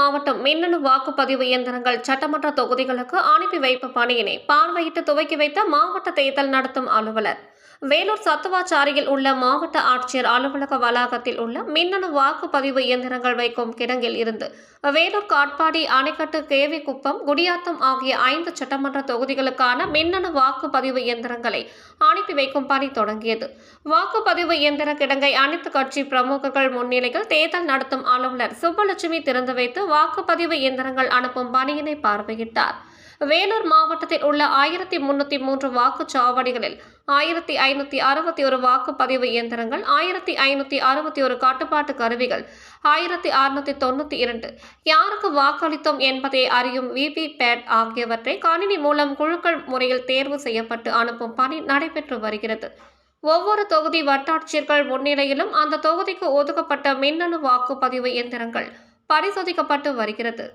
மாவட்டம் மின்னணு வாக்குப்பதிவு இயந்திரங்கள் சட்டமன்ற தொகுதிகளுக்கு அனுப்பி வைப்பு பணியினை பார்வையிட்டு துவக்கி வைத்த மாவட்ட தேர்தல் நடத்தும் அலுவலர். வேலூர் சத்துவாச்சாரியில் உள்ள மாவட்ட ஆட்சியர் அலுவலக வளாகத்தில் உள்ள மின்னணு வாக்குப்பதிவு இயந்திரங்கள் வைக்கும் கிடங்கில் இருந்து வேலூர் காட்பாடி அணைக்கட்டு கேவி குப்பம் குடியாத்தம் ஆகிய ஐந்து சட்டமன்ற தொகுதிகளுக்கான மின்னணு வாக்குப்பதிவு இயந்திரங்களை அனுப்பி வைக்கும் பணி தொடங்கியது. வாக்குப்பதிவு இயந்திர கிடங்கை அனைத்து கட்சி பிரமுகர்கள் முன்னிலையில் தேர்தல் நடத்தும் அலுவலர் சுப்பலட்சுமி திறந்து வைத்து வாக்குப்பதிவு இயந்திரங்கள் அனுப்பும் பணியினை பார்வையிட்டார். வேலூர் மாவட்டத்தில் உள்ள ஆயிரத்தி முன்னூற்றி மூன்று வாக்குச்சாவடிகளில் ஆயிரத்தி ஐநூற்றி அறுபத்தி ஒரு வாக்குப்பதிவு இயந்திரங்கள் ஆயிரத்தி ஐநூற்றி அறுபத்தி ஒரு கட்டுப்பாட்டு கருவிகள் ஆயிரத்தி அறுநூற்றி தொண்ணூற்றி இரண்டு. யாருக்கு வாக்களித்தோம் என்பதை அறியும் விவி பேட் ஆகியவற்றை கணினி மூலம் குழுக்கள் முறையில் தேர்வு செய்யப்பட்டு அனுப்பும் பணி நடைபெற்று வருகிறது. ஒவ்வொரு தொகுதி வட்டாட்சியர்கள் முன்னிலையிலும் அந்த தொகுதிக்கு ஒதுக்கப்பட்ட மின்னணு வாக்குப்பதிவு இயந்திரங்கள் பரிசோதிக்கப்பட்டு வருகிறது.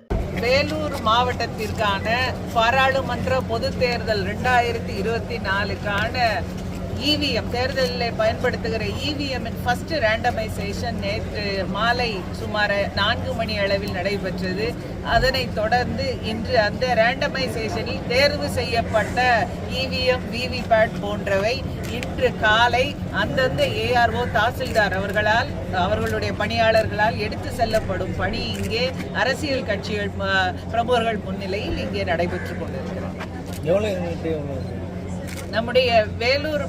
வேலூர் மாவட்டத்திற்கான பாராளுமன்ற பொது தேர்தல் ரெண்டாயிரத்தி இருபத்தி நாலுக்கான இவிஎம் தேர்தலில் பயன்படுத்துகிற இவிஎம்மின் ஃபர்ஸ்ட் ரேண்டமைசேஷன் நேற்று மாலை சுமார் நான்கு மணி அளவில் நடைபெற்றது. அதனைத் தொடர்ந்து இன்று அந்த ரேண்டமைசேஷனில் தேர்வு செய்யப்பட்ட இவிஎம் விவிபேட் போன்றவை இன்று காலை அந்தந்த ஏஆர்ஓ தாசில்தார் அவர்களால் அவர்களுடைய பணியாளர்களால் எடுத்து செல்லப்படும் பணி இங்கே அரசியல் கட்சிகள் பிரமுகர்கள் முன்னிலையில் இங்கே நடைபெற்று கொண்டிருக்கிறது. எவ்வளோ நம்முடைய வேலூர்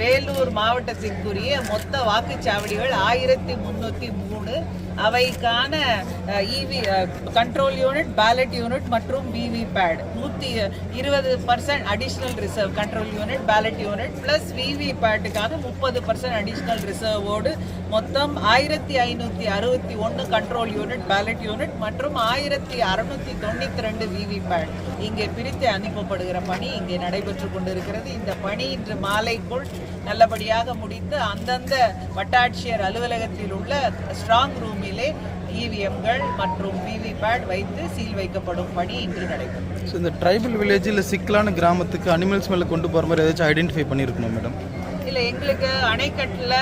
வேலூர் மாவட்டத்திற்குரிய மொத்த வாக்குச்சாவடிகள் ஆயிரத்தி முன்னூற்றி மூணு. அவைக்கான EV control unit ballot unit மற்றும் விவிபேட் நூற்றி இருபது percent additional reserve control unit ballot unit plus விவி பேட்டுக்கான முப்பது பர்சன்ட் அடிஷ்னல் ரிசர்வோடு மொத்தம் ஆயிரத்தி ஐநூற்றி அறுபத்தி ஒன்று கண்ட்ரோல் யூனிட் பேலட் யூனிட் மற்றும் ஆயிரத்தி அறுநூற்றி தொண்ணூற்றி ரெண்டு விவி பேட் இங்கே பிரித்து அனுப்பப்படுகிற பணி இங்கே நடைபெற்று கொண்டிருக்கிறது. இந்த பணி இன்று நாளைக்குள் நல்லபடியாக முடித்து அந்தந்த வட்டாட்சியர் அலுவலகத்தில் உள்ள ஸ்ட்ராங் ரூமிலே இவிஎம்கள் மற்றும் விவிபேட் வைத்து சீல் வைக்கப்படும் பணி இன்று நடைபெறும். ஸோ இந்த ட்ரைபல் வில்லேஜில் சிக்கலான கிராமத்துக்கு அனிமல்ஸ் மேலே கொண்டு போகிற மாதிரி ஏதாச்சும் ஐடென்டிஃபை பண்ணியிருக்கணும் மேடம் இல்லை எங்களுக்கு அணைக்கட்டில்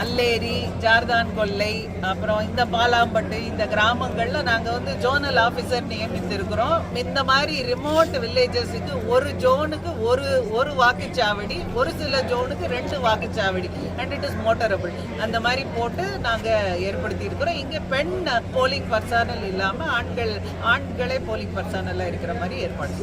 அல்லேரி ஜார்தான் கொல்லை அப்புறம் இந்த பாலாம்பட்டு இந்த கிராமங்கள்ல நாங்கள் வந்து ஜோனல் ஆஃபீஸர் நியமித்திருக்கிறோம். இந்த மாதிரி ரிமோட் வில்லேஜஸுக்கு ஒரு ஜோனுக்கு ஒரு ஒரு வாக்குச்சாவடி ஒரு சில ஜோனுக்கு ரெண்டு வாக்குச்சாவடி அண்ட் இட் இஸ் மோட்டரபிள் அந்த மாதிரி போட்டு நாங்கள் ஏற்படுத்தி இருக்கிறோம் இங்கே பெண் போலிங் பர்சனல் இல்லாமல் ஆண்கள் ஆண்களே போலிங் பர்சனலாக இருக்கிற மாதிரி ஏற்பாடு.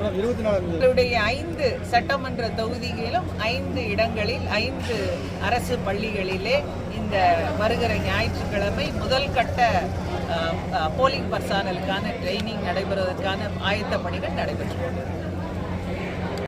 எங்களுடைய ஐந்து சட்டமன்ற தொகுதிகளிலும் ஐந்து மாவட்டங்களில் ஐந்து அரசு பள்ளிகளிலே இந்த வருகிற ஞாயிற்றுக்கிழமை முதல் கட்ட போலிங் பர்சனலுக்கான ட்ரைனிங் நடைபெறுவதற்கான ஆயத்த பணிகள் நடைபெற்று கொண்டிருக்கிறது